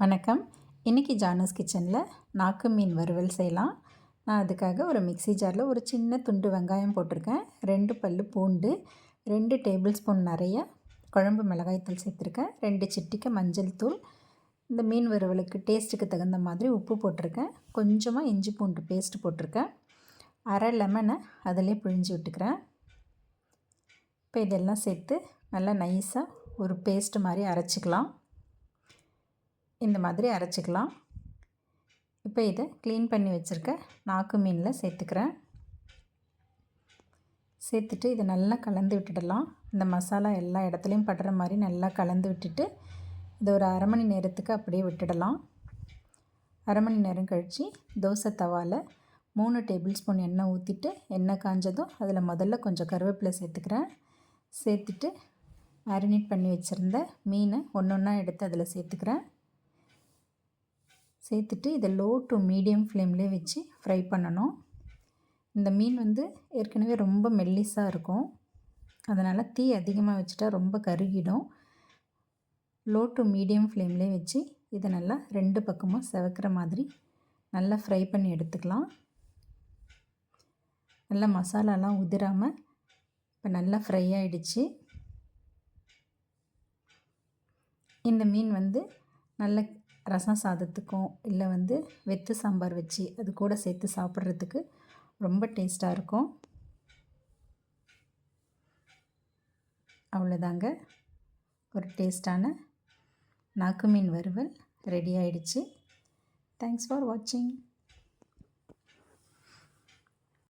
வணக்கம். இன்றைக்கி ஜானஸ் கிச்சனில் நாக்கு மீன் வறுவல் செய்யலாம். நான் அதுக்காக ஒரு மிக்ஸி ஜாரில் ஒரு சின்ன துண்டு வெங்காயம் போட்டிருக்கேன். ரெண்டு பல் பூண்டு ரெண்டு டேபிள் ஸ்பூன் நிறைய குழம்பு மிளகாய்த்தூள் சேர்த்துருக்கேன். ரெண்டு சிட்டிக்கு மஞ்சள் தூள். இந்த மீன் வறுவலுக்கு டேஸ்ட்டுக்கு தகுந்த மாதிரி உப்பு போட்டிருக்கேன். கொஞ்சமாக இஞ்சி பூண்டு பேஸ்ட்டு போட்டிருக்கேன். அரை லெமனை அதிலே பிழிஞ்சு விட்டுக்கிறேன். இப்போ இதெல்லாம் சேர்த்து நல்லா நைஸாக ஒரு பேஸ்ட்டு மாதிரி அரைச்சிக்கலாம். இந்த மாதிரி அரைச்சிக்கலாம். இப்போ இதை க்ளீன் பண்ணி வச்சுருக்க நாக்கு மீனில் சேர்த்துக்கிறேன். சேர்த்துட்டு இதை நல்லா கலந்து விட்டுடலாம். இந்த மசாலா எல்லா இடத்துலையும் படுற மாதிரி நல்லா கலந்து விட்டுட்டு இதை ஒரு அரை மணி நேரத்துக்கு அப்படியே விட்டுடலாம். அரை மணி நேரம் கழித்து தோசை தவாவில் மூணு டேபிள் ஸ்பூன் எண்ணெய் ஊற்றிட்டு எண்ணெய் காஞ்சதும் அதில் முதல்ல கொஞ்சம் கருவேப்பிலை சேர்த்துக்கிறேன். சேர்த்துட்டு மேரினேட் பண்ணி வச்சுருந்த மீனை ஒன்று ஒன்றா எடுத்து அதில் சேர்த்துக்கிறேன். சேர்த்துட்டு இதை லோ டு மீடியம் ஃப்ளேம்லேயே வச்சு ஃப்ரை பண்ணணும். இந்த மீன் வந்து ஏற்கனவே ரொம்ப மெல்லிஸாக இருக்கும். அதனால் தீ அதிகமாக வச்சுட்டா ரொம்ப கருகிடும். லோ டு மீடியம் ஃப்ளேம்லேயே வச்சு இதை நல்லா ரெண்டு பக்கமும் செவக்கிற மாதிரி நல்லா ஃப்ரை பண்ணி எடுத்துக்கலாம். நல்லா மசாலாலாம் உதிராமல் இப்போ நல்லா ஃப்ரை ஆகிடுச்சு இந்த மீன் வந்து நல்ல ரசம் சாதத்துக்கும் இல்லை வந்து வெத்து சாம்பார் வச்சு அது கூட சேர்த்து சாப்பிட்றதுக்கு ரொம்ப டேஸ்ட்டாக இருக்கும். அவ்வளோதாங்க. ஒரு டேஸ்டான நாக்கு மீன் வறுவல் ரெடி ஆயிடுச்சு. தேங்க்ஸ் ஃபார் வாட்சிங்